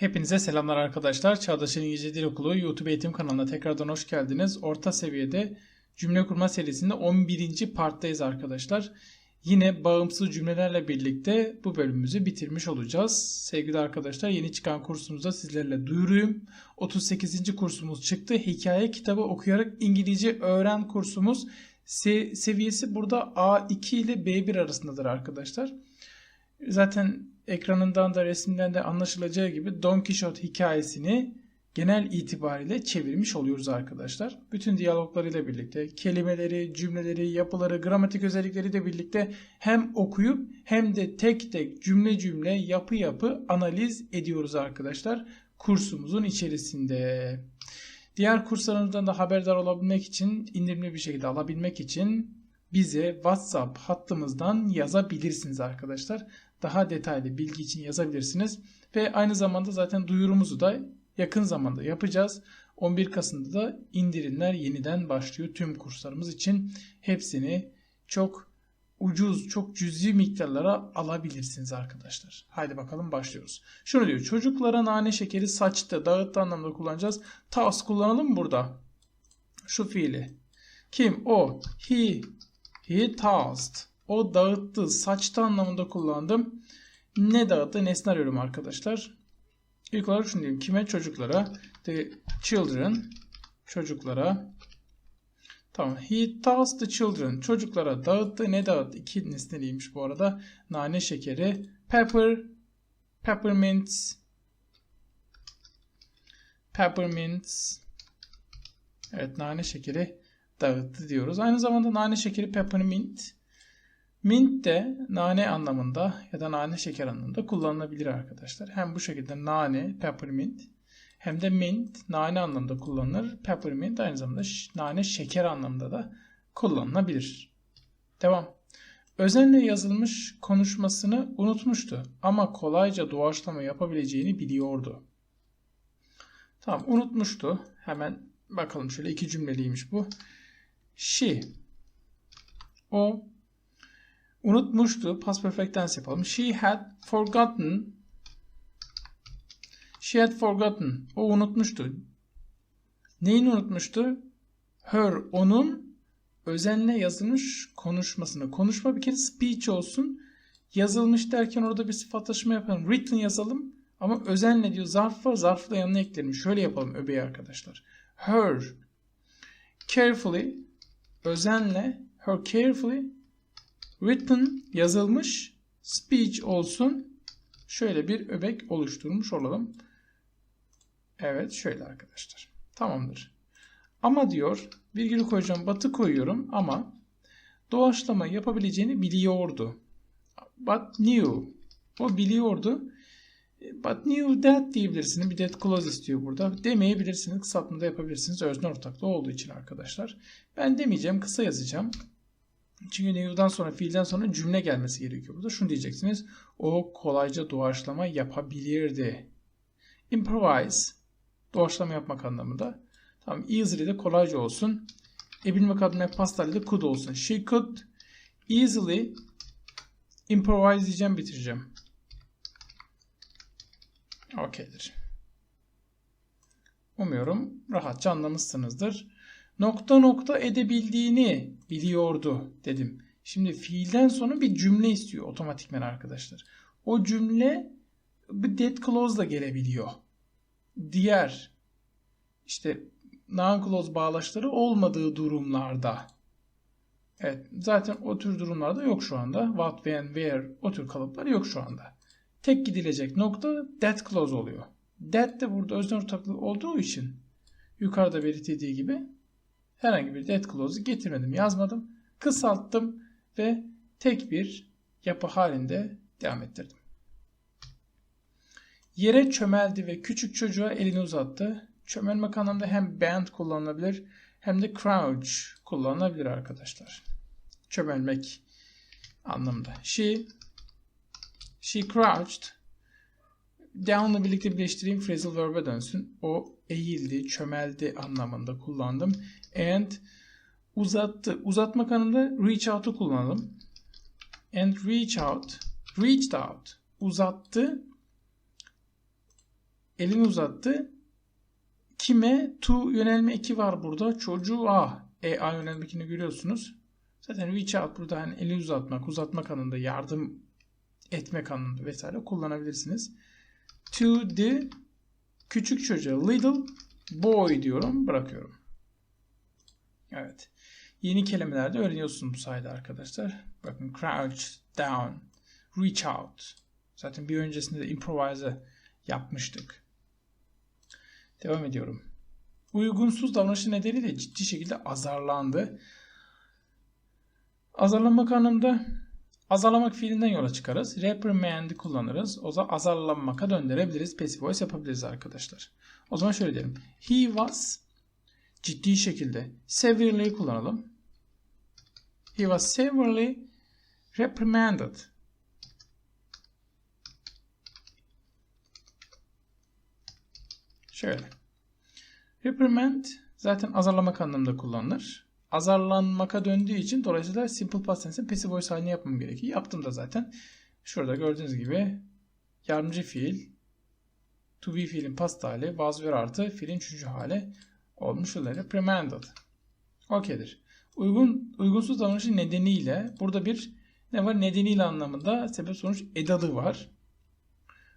Hepinize selamlar arkadaşlar. Çağdaş İngilizce Dil Okulu YouTube eğitim kanalına tekrardan hoş geldiniz. Orta seviyede cümle kurma serisinde 11. parttayız arkadaşlar. Yine bağımsız cümlelerle birlikte bu bölümümüzü bitirmiş olacağız. Sevgili arkadaşlar yeni çıkan kursumuzda sizlerle duyuruyum. 38. kursumuz çıktı. Hikaye kitabı okuyarak İngilizce öğren kursumuz. Se- seviyesi burada A2 ile B1 arasındadır arkadaşlar. Zaten ekranından da resimden de anlaşılacağı gibi Don Quixote hikayesini genel itibariyle çevirmiş oluyoruz arkadaşlar. Bütün diyaloglarıyla birlikte kelimeleri, cümleleri, yapıları, gramatik özellikleriyle birlikte hem okuyup hem de tek tek cümle cümle yapı yapı analiz ediyoruz arkadaşlar kursumuzun içerisinde. Diğer kurslarımızdan da haberdar olabilmek için, indirimli bir şekilde alabilmek için bize WhatsApp hattımızdan yazabilirsiniz arkadaşlar. Daha detaylı bilgi için yazabilirsiniz. Ve aynı zamanda zaten duyurumuzu da yakın zamanda yapacağız. 11 Kasım'da da indirimler yeniden başlıyor tüm kurslarımız için. Hepsini çok ucuz, çok cüzi miktarlara alabilirsiniz arkadaşlar. Haydi bakalım başlıyoruz. Şunu diyor. Çocuklara nane şekeri saçtı, dağıttı anlamda kullanacağız. Toss kullanalım burada? Şu fiili. Kim? O. He. He tossed. O dağıttı, saçtı anlamında kullandım. Ne dağıttı? Nesne arıyorum arkadaşlar. İlk olarak şunu diyeyim. Kime? Çocuklara. The children. Çocuklara. Tamam. He tossed the children. Çocuklara dağıttı. Ne dağıttı? İki nesneliymiş bu arada. Nane şekeri. Pepper. Peppermints. Peppermints. Evet nane şekeri dağıttı diyoruz. Aynı zamanda nane şekeri peppermint. Mint de nane anlamında ya da nane şeker anlamında kullanılabilir arkadaşlar. Hem bu şekilde nane, peppermint hem de mint nane anlamında kullanılır. Peppermint aynı zamanda nane şeker anlamında da kullanılabilir. Devam. Özenle yazılmış konuşmasını unutmuştu ama kolayca doğaçlama yapabileceğini biliyordu. Tamam unutmuştu. Hemen bakalım şöyle iki cümleliymiş bu. She o unutmuştu. Past perfect tense yapalım. She had forgotten. She had forgotten. O unutmuştu. Neyini unutmuştu? Her, onun özenle yazılmış konuşmasını. Konuşma bir kere speech olsun. Yazılmış derken orada bir sıfatlaşma yapalım. Written yazalım. Ama özenle diyor zarf var. Zarfı da yanına ekleyelim. Şöyle yapalım öbeği arkadaşlar. Her carefully özenle her carefully written yazılmış speech olsun. Şöyle bir öbek oluşturmuş olalım. Evet şöyle arkadaşlar. Tamamdır. Ama diyor virgülü koyacağım batı koyuyorum ama doğaçlama yapabileceğini biliyordu. But knew. O biliyordu. But knew that diyebilirsiniz. Bir that clause istiyor burada. Demeyebilirsiniz. Kısaltma da yapabilirsiniz. Özne ortaklığı olduğu için arkadaşlar. Ben demeyeceğim. Kısa yazacağım. Çünkü knew'dan sonra fiilden sonra cümle gelmesi gerekiyor burada. Şunu diyeceksiniz. O kolayca doğaçlama yapabilirdi. Improvise. Doğaçlama yapmak anlamında. Tamam. Easily de kolayca olsun. Ebilmek adına pastayla de could olsun. She could easily improvise diyeceğim bitireceğim. Okeydir. Umuyorum rahatça anlamışsınızdır. Nokta nokta edebildiğini biliyordu dedim. Şimdi fiilden sonra bir cümle istiyor otomatikmen arkadaşlar. O cümle bir dead clause da gelebiliyor. Diğer işte non-clause bağlaçları olmadığı durumlarda. Evet zaten o tür durumlarda yok şu anda. What, when, where o tür kalıplar yok şu anda. Tek gidilecek nokta that clause oluyor. That de burada özne ortaklığı olduğu için yukarıda belirtildiği gibi herhangi bir that clause'u getirmedim, yazmadım. Kısalttım ve tek bir yapı halinde devam ettirdim. Yere çömeldi ve küçük çocuğa elini uzattı. Çömelmek anlamda hem bend kullanılabilir hem de crouch kullanılabilir arkadaşlar. Çömelmek anlamda. She She crouched. Down'la birlikte birleştireyim phrasal verb'e dönsün. O eğildi, çömeldi anlamında kullandım. And uzattı. Uzatmak anlamında reach out'u kullanalım. And reach out. Reached out. Uzattı. elini uzattı. Kime? To yönelme eki var burada. Çocuğa. E, A yönelme ekini görüyorsunuz. Zaten reach out burada hani eli uzatmak, uzatmak anlamında yardım etmek anlamında vesaire kullanabilirsiniz. To the küçük çocuğa little boy diyorum. Bırakıyorum. Evet. Yeni kelimeler de öğreniyorsunuz bu sayede arkadaşlar. Bakın crouch down, reach out. Zaten bir öncesinde de improvise yapmıştık. Devam ediyorum. Uygunsuz davranışı nedeniyle ciddi şekilde azarlandı. Azarlanmak anlamında azarlamak fiilinden yola çıkarız. Reprimand'i kullanırız. O zaman azarlanmaka döndürebiliriz. Passive voice yapabiliriz arkadaşlar. O zaman şöyle diyelim. He was ciddi şekilde severely kullanalım. He was severely reprimanded. Şöyle. Reprimand zaten azarlamak anlamında kullanılır. Azarlanmaka döndüğü için dolayısıyla simple past tense'in passive voice haline yapmam gerekiyor. Yaptım da zaten. Şurada gördüğünüz gibi yardımcı fiil to be fiilin past hali was were artı fiilin üçüncü hali olmuş oluyor. Reprimanded. Okeydir. Uygun, uygunsuz davranışı nedeniyle burada bir ne var? Nedeniyle anlamında sebep sonuç edadı var.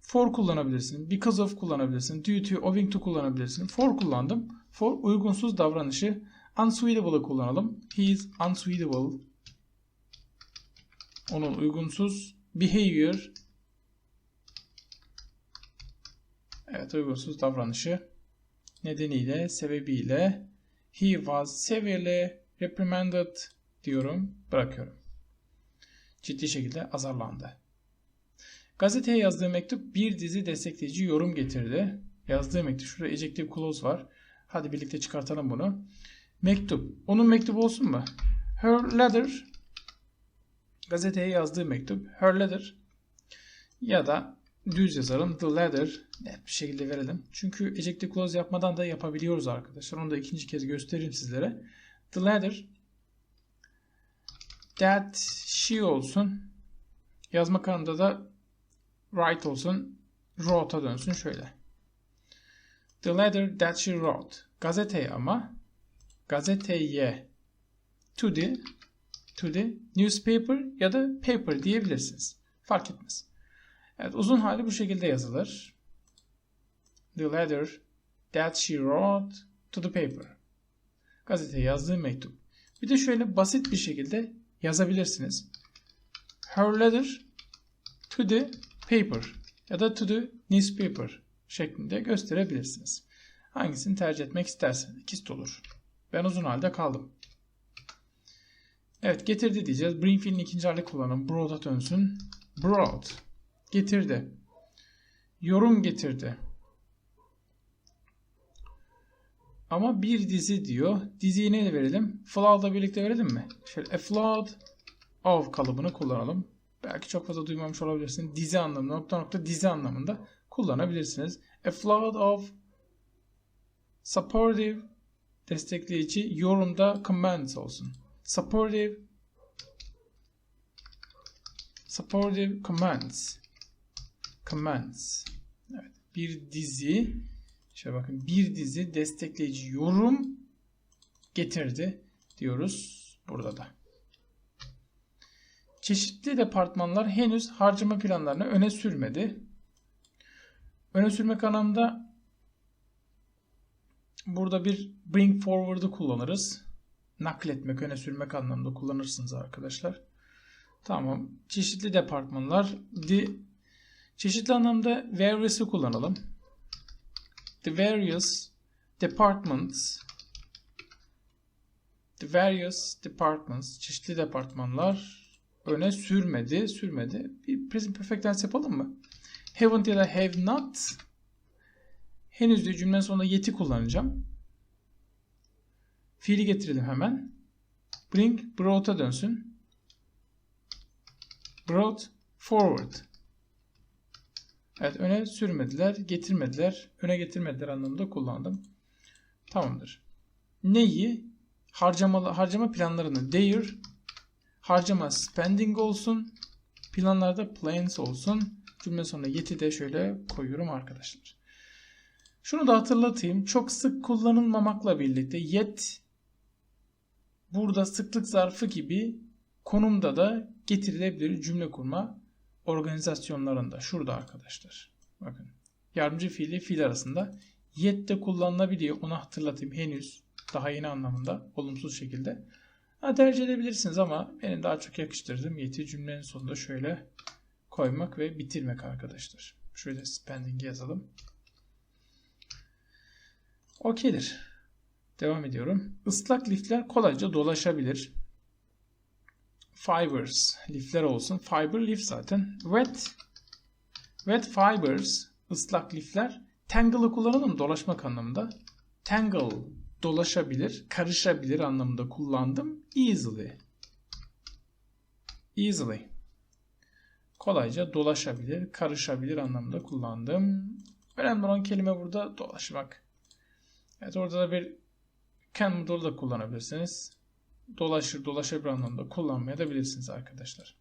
For kullanabilirsin. Because of kullanabilirsin. Due to, owing to kullanabilirsin. For kullandım. For uygunsuz davranışı unsuitable'ı kullanalım. He is unsuitable. Onun uygunsuz behavior Evet uygunsuz davranışı nedeniyle, sebebiyle he was severely reprimanded diyorum, bırakıyorum. Ciddi şekilde azarlandı. Gazeteye yazdığı mektup bir dizi destekleyici yorum getirdi. Yazdığı mektup, şurada ejective clause var. Hadi birlikte çıkartalım bunu. Mektup. Onun mektubu olsun mu? Her letter. Gazeteye yazdığı mektup. Her letter. Ya da düz yazalım. The letter. Net bir şekilde verelim. Çünkü ejective clause yapmadan da yapabiliyoruz arkadaşlar. Onu da ikinci kez göstereyim sizlere. The letter that she olsun. Yazma kanalında da write olsun. Wrote'a dönsün şöyle. The letter that she wrote. Gazeteye ama gazeteye to the to the newspaper ya da paper diyebilirsiniz. Fark etmez. Evet uzun hali bu şekilde yazılır. The letter that she wrote to the paper. Gazeteye yazdığı mektup. Bir de şöyle basit bir şekilde yazabilirsiniz. Her letter to the paper ya da to the newspaper şeklinde gösterebilirsiniz. Hangisini tercih etmek isterseniz ikisi de olur. Ben uzun halde kaldım. Evet getirdi diyeceğiz. Bring fiilin ikinci hali kullanalım. Brough'a dönsün. Brought. Getirdi. Yorum getirdi. Ama bir dizi diyor. Diziyi ne verelim? Flood'la birlikte verelim mi? Şöyle a flood of kalıbını kullanalım. Belki çok fazla duymamış olabilirsiniz. Dizi anlamında, nokta nokta dizi anlamında kullanabilirsiniz. A flood of supportive destekleyici yorumda comments olsun. Supportive supportive comments comments evet bir dizi şöyle bakın bir dizi destekleyici yorum getirdi diyoruz burada da. Çeşitli departmanlar henüz harcama planlarını öne sürmedi. Öne sürmek anlamda burada bir bring forward'ı kullanırız. Nakletmek, öne sürmek anlamında kullanırsınız arkadaşlar. Tamam. Çeşitli departmanlar. The, çeşitli anlamda various'ı kullanalım. The various departments The various departments, çeşitli departmanlar öne sürmedi, sürmedi. Bir present perfect tense yapalım mı? Haven't ya da have not henüz diyor cümlenin sonunda yeti kullanacağım. Fiili getirelim hemen. Bring brough'a dönsün. Brought forward. Evet öne sürmediler, getirmediler, öne getirmediler anlamında kullandım. Tamamdır. Neyi? Harcamalı, harcama planlarını their harcama spending olsun. Planlarda plans olsun. Cümle sonuna yeti de şöyle koyuyorum arkadaşlar. Şunu da hatırlatayım. Çok sık kullanılmamakla birlikte yet burada sıklık zarfı gibi konumda da getirilebilir cümle kurma organizasyonlarında. Şurada arkadaşlar. Bakın. Yardımcı fiili fiil arasında yet de kullanılabiliyor. Onu hatırlatayım henüz. Daha yeni anlamında. Olumsuz şekilde. Ha, tercih edebilirsiniz ama benim daha çok yakıştırdığım yeti cümlenin sonunda şöyle koymak ve bitirmek arkadaşlar. Şöyle spending yazalım. Okeydir. Devam ediyorum. Islak lifler kolayca dolaşabilir. Fibers. Lifler olsun. Fiber lif zaten. Wet. Wet fibers. ıslak lifler. Tangle'ı kullanalım dolaşmak anlamında. Tangle dolaşabilir, karışabilir anlamında kullandım. Easily. Easily. Kolayca dolaşabilir, karışabilir anlamında kullandım. Önemli olan kelime burada dolaşmak. Evet orada da bir can modulu da kullanabilirsiniz. Dolaşır, dolaşabilir anlamda kullanmaya da bilirsiniz arkadaşlar.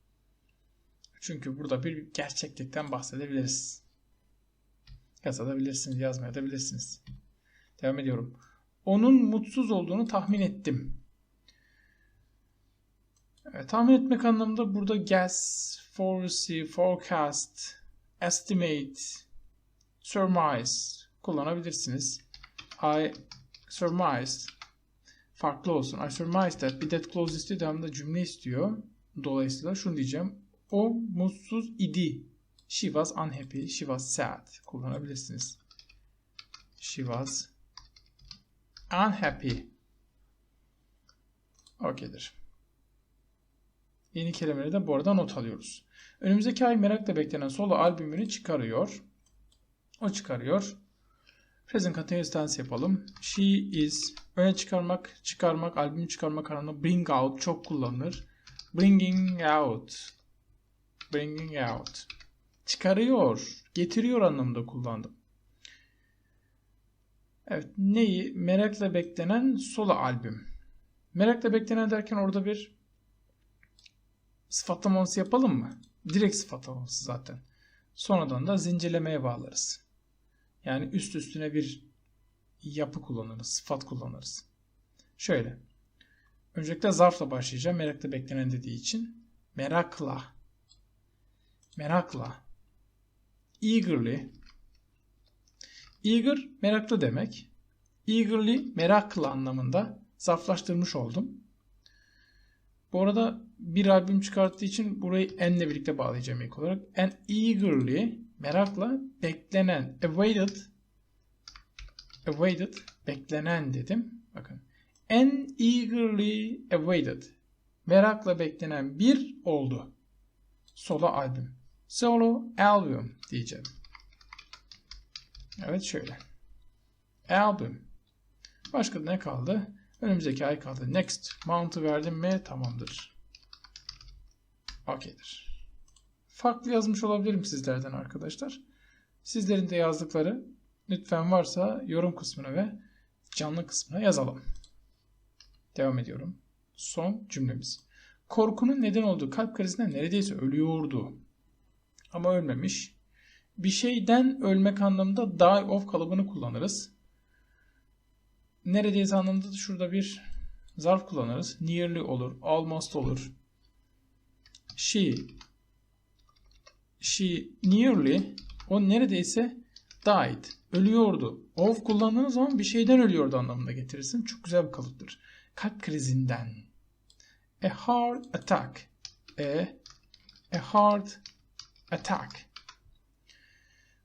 Çünkü burada bir gerçeklikten bahsedebiliriz. Yazabilirsiniz, yazmaya da bilirsiniz. Devam ediyorum. Onun mutsuz olduğunu tahmin ettim. Evet, tahmin etmek anlamında burada guess, foresee, forecast, estimate, surmise kullanabilirsiniz. I surmised farklı olsun. I surmised that bir that clause istiyor devamında cümle istiyor. Dolayısıyla şunu diyeceğim. O mutsuz idi. She was unhappy. She was sad. Kullanabilirsiniz. She was unhappy. Okeydir. Yeni kelimeleri de bu arada not alıyoruz. Önümüzdeki ay merakla beklenen solo albümünü çıkarıyor. O çıkarıyor. Present continuous tense yapalım. She is öne çıkarmak, çıkarmak, albümü çıkarmak anlamında bring out çok kullanılır. Bringing out. Bringing out. Çıkarıyor, getiriyor anlamında kullandım. Evet, neyi? Merakla beklenen solo albüm. Merakla beklenen derken orada bir sıfatlaması yapalım mı? Direkt sıfatlaması zaten. Sonradan da zincirlemeye bağlarız. Yani üst üstüne bir yapı kullanırız, sıfat kullanırız. Şöyle. Öncelikle zarfla başlayacağım. Merakla beklenen dediği için. Merakla. Merakla. Eagerly. Eager meraklı demek. Eagerly meraklı anlamında zarflaştırmış oldum. Bu arada bir albüm çıkarttığı için burayı n ile birlikte bağlayacağım ilk olarak. And eagerly merakla beklenen awaited awaited beklenen dedim. Bakın. And eagerly awaited merakla beklenen bir oldu. Solo albüm. Solo albüm diyeceğim. Evet şöyle. Albüm. Başka ne kaldı? Önümüzdeki ay kaldı. Next mount'u verdim mi? Tamamdır. Okeydir. Farklı yazmış olabilirim sizlerden arkadaşlar. Sizlerin de yazdıkları lütfen varsa yorum kısmına ve canlı kısmına yazalım. Devam ediyorum. Son cümlemiz. Korkunun neden olduğu kalp krizinden neredeyse ölüyordu. Ama ölmemiş. Bir şeyden ölmek anlamında die of kalıbını kullanırız. Neredeyse anlamında da şurada bir zarf kullanırız. Nearly olur, almost olur. She she nearly o neredeyse died. Ölüyordu. Of kullandığınız zaman bir şeyden ölüyordu anlamında getirirsin. Çok güzel bir kalıptır. Kalp krizinden. A heart attack. A, a heart attack.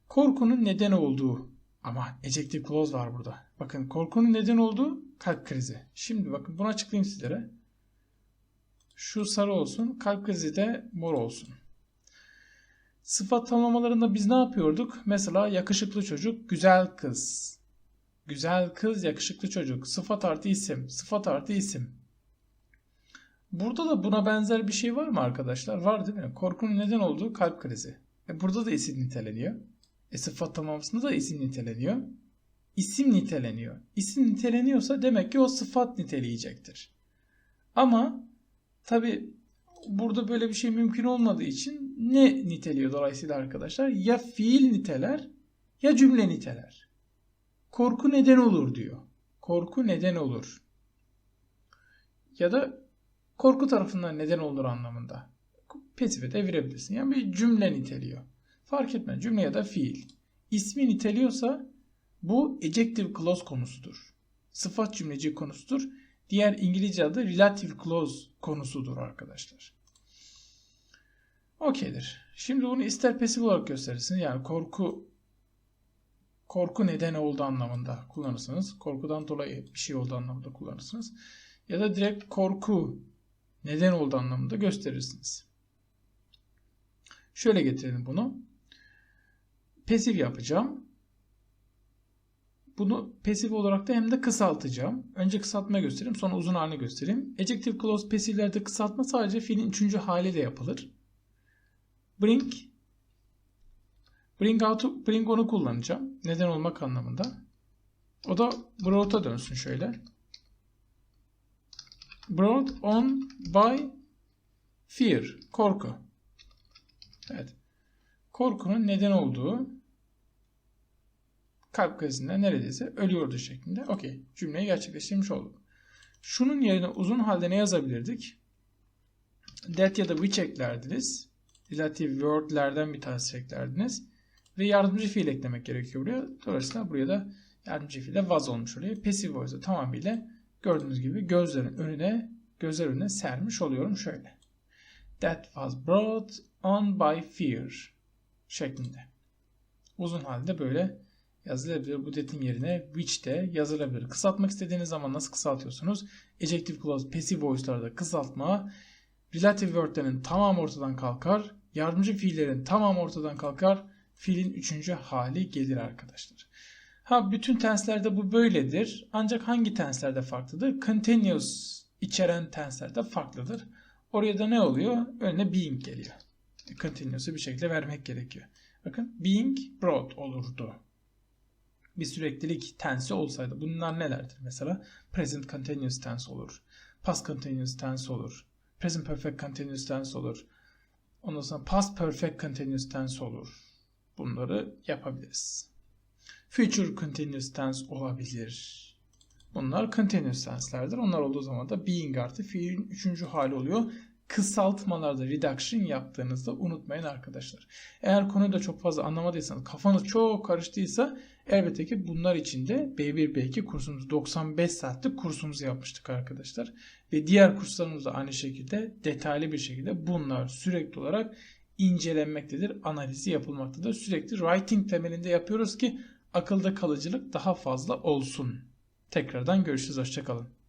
Korkunun neden olduğu ama ejective clause var burada. Bakın korkunun neden olduğu kalp krizi. Şimdi bakın bunu açıklayayım sizlere. Şu sarı olsun, kalp krizi de mor olsun. Sıfat tamlamalarında biz ne yapıyorduk? Mesela yakışıklı çocuk, güzel kız. Güzel kız, yakışıklı çocuk. Sıfat artı isim, sıfat artı isim. Burada da buna benzer bir şey var mı arkadaşlar? Var değil mi? Korkunun neden olduğu kalp krizi. E burada da isim niteleniyor. E sıfat tamlamasında da isim niteleniyor. İsim niteleniyor. İsim niteleniyorsa demek ki o sıfat niteleyecektir. Ama tabi burada böyle bir şey mümkün olmadığı için ne niteliyor dolayısıyla arkadaşlar? Ya fiil niteler ya cümle niteler. korku neden olur diyor. Korku neden olur. Ya da korku tarafından neden olur anlamında. Pasife devirebilirsin. Yani bir cümle niteliyor. Fark etmez. Cümle ya da fiil. İsmi niteliyorsa bu ejective clause konusudur. Sıfat cümleci konusudur. Diğer İngilizce adı relative clause konusudur arkadaşlar. Okeydir. Şimdi bunu ister pasif olarak gösterirsiniz. Yani korku korku neden oldu anlamında kullanırsınız. Korkudan dolayı bir şey oldu anlamında kullanırsınız. Ya da direkt korku neden oldu anlamında gösterirsiniz. Şöyle getirelim bunu. Pasif yapacağım. Bunu pasif olarak da hem de kısaltacağım. Önce kısaltma göstereyim sonra uzun halini göstereyim. Ejective clause pasiflerde kısaltma sadece fiilin üçüncü hali de yapılır. Bring Bring out, bring onu kullanacağım. Neden olmak anlamında. O da brough'a dönsün şöyle. Brought on by fear. Korku. Evet. Korkunun neden olduğu kalp krizinden neredeyse ölüyordu şeklinde. Okey. Cümleyi gerçekleştirmiş olduk. Şunun yerine uzun halde ne yazabilirdik? That ya da which eklerdiniz. Relative word'lerden bir tanesi eklerdiniz. Ve yardımcı fiil eklemek gerekiyor buraya. Dolayısıyla buraya da yardımcı fiil de was olmuş oluyor. Passive voice'u tamamıyla gördüğünüz gibi gözlerin önüne gözler önüne sermiş oluyorum şöyle. That was brought on by fear şeklinde. Uzun halde böyle yazılabilir. Bu that'in yerine which de yazılabilir. Kısaltmak istediğiniz zaman nasıl kısaltıyorsunuz? Ejective clause, passive voice'larda kısaltma relative word'lerin tamamı ortadan kalkar. Yardımcı fiillerin tamamı ortadan kalkar. Fiilin üçüncü hali gelir arkadaşlar. Ha bütün tenslerde bu böyledir. Ancak hangi tenslerde farklıdır? Continuous içeren tenslerde farklıdır. Oraya da ne oluyor? Önüne being geliyor. Continuous'u bir şekilde vermek gerekiyor. Bakın being brought olurdu. Bir süreklilik tensi olsaydı. Bunlar nelerdir? Mesela present continuous tense olur. Past continuous tense olur. Present perfect continuous tense olur. Ondan sonra past perfect continuous tense olur. Bunları yapabiliriz. Future continuous tense olabilir. Bunlar continuous tense'lerdir. Onlar olduğu zaman da being artı fiilin üçüncü hali oluyor. Kısaltmalarda reduction yaptığınızda unutmayın arkadaşlar. Eğer konuyu da çok fazla anlamadıysanız, kafanız çok karıştıysa elbette ki bunlar için de B1 B2 kursumuz 95 saatlik kursumuzu yapmıştık arkadaşlar. Ve diğer kurslarımız da aynı şekilde detaylı bir şekilde bunlar sürekli olarak incelenmektedir, analizi yapılmaktadır. Sürekli writing temelinde yapıyoruz ki akılda kalıcılık daha fazla olsun. Tekrardan görüşürüz. Hoşçakalın.